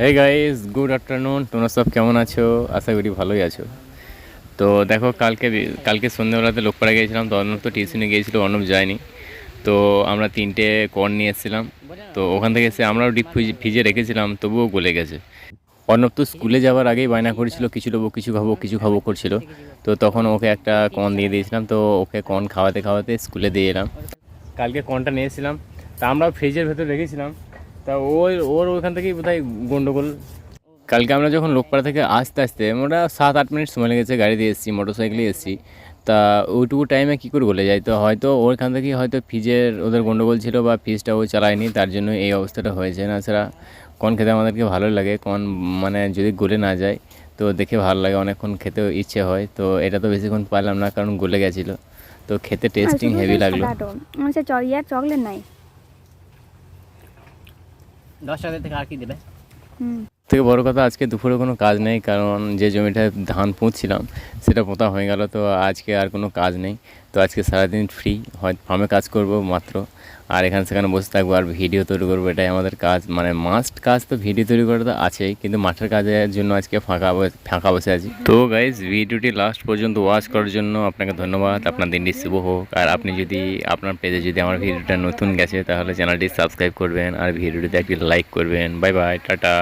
Hey guys good afternoon তোমরা সব কেমন আছো? আশা করি ভালোই আছো। তো দেখো, কালকে কালকে সন্ধ্যেবেলাতে লোকপাড়া গিয়েছিলাম, তো অর্ণব তো টিউশনে গিয়েছিল, অর্ণব যায়নি। তো আমরা তিনটে কর্ন নিয়ে এসেছিলাম। তো ওখান থেকে এসে আমরাও ডিপ ফ্রিজে রেখেছিলাম, তবুও গলে গেছে। অর্ণব তো স্কুলে যাওয়ার আগেই বায়না করেছিল, কিছু নেব কিছু খাব কিছু খাব করছিল। তো তখন ওকে একটা কর্ন দিয়ে দিয়েছিলাম, তো ওকে কর্ন খাওয়াতে খাওয়াতে স্কুলে দিয়ে এলাম। কালকে কর্নটা নিয়েছিলাম তা আমরা ফ্রিজের ভেতর রেখেছিলাম। তা ওর ওর ওখান থেকেই বোধহয় গন্ডগোল। কালকে আমরা যখন লোকপাড়া থেকে আসতে আসতে মোটা সাত আট মিনিট সময় লেগেছে গাড়ি দিয়ে এসেছি মোটর সাইকেলে এসেছি। তা ওইটুকু টাইমে কী করে গলে যায়? তো হয়তো ওইখান থেকেই হয়তো ফ্রিজের ওদের গন্ডগোল ছিল বা ফ্রিজটা ও চালায়নি তার জন্য এই অবস্থাটা হয়েছে। না ছাড়া কন খেতে আমাদেরকে ভালো লাগে কন মানে যদি গলে না যায় তো দেখে ভালো লাগে অনেকক্ষণ খেতেও ইচ্ছে হয়। তো এটা তো বেশিক্ষণ পারলাম না কারণ গলে গেছিল। তো খেতে টেস্টিং হেভি লাগল। চকলেট নাই দশ টাকা থেকে আর কি দেবে? থেকে বড় কথা আজকে দুপুরে কোনো কাজ নেই কারণ যে জমিটায় ধান পুঁতছিলাম সেটা পোঁতা হয়ে গেল তো আজকে আর কোনো কাজ নেই। তো আজকে সারাদিন ফ্রি হয় ফার্মে কাজ করব মাত্র। আর এখানে সেখানে বসে থাকব আর ভিডিও তৈরি করব, এটাই আমাদের কাজ। মানে মাস্ট কাজ তো ভিডিও তৈরি করা তো আছেই, কিন্তু মাঠের কাজের জন্য আজকে ফাঁকা ফাঁকা বসে আছি। তো গাইজ ভিডিওটি লাস্ট পর্যন্ত ওয়াচ করার জন্য আপনাকে ধন্যবাদ। আপনার দিনটি শুভ হোক। আর আপনি যদি আপনার পেজে যদি আমার ভিডিওটা নতুন গেছে, তাহলে চ্যানেলটি সাবস্ক্রাইব করবেন আর ভিডিওটিতে একটি লাইক করবেন। Bye bye tata.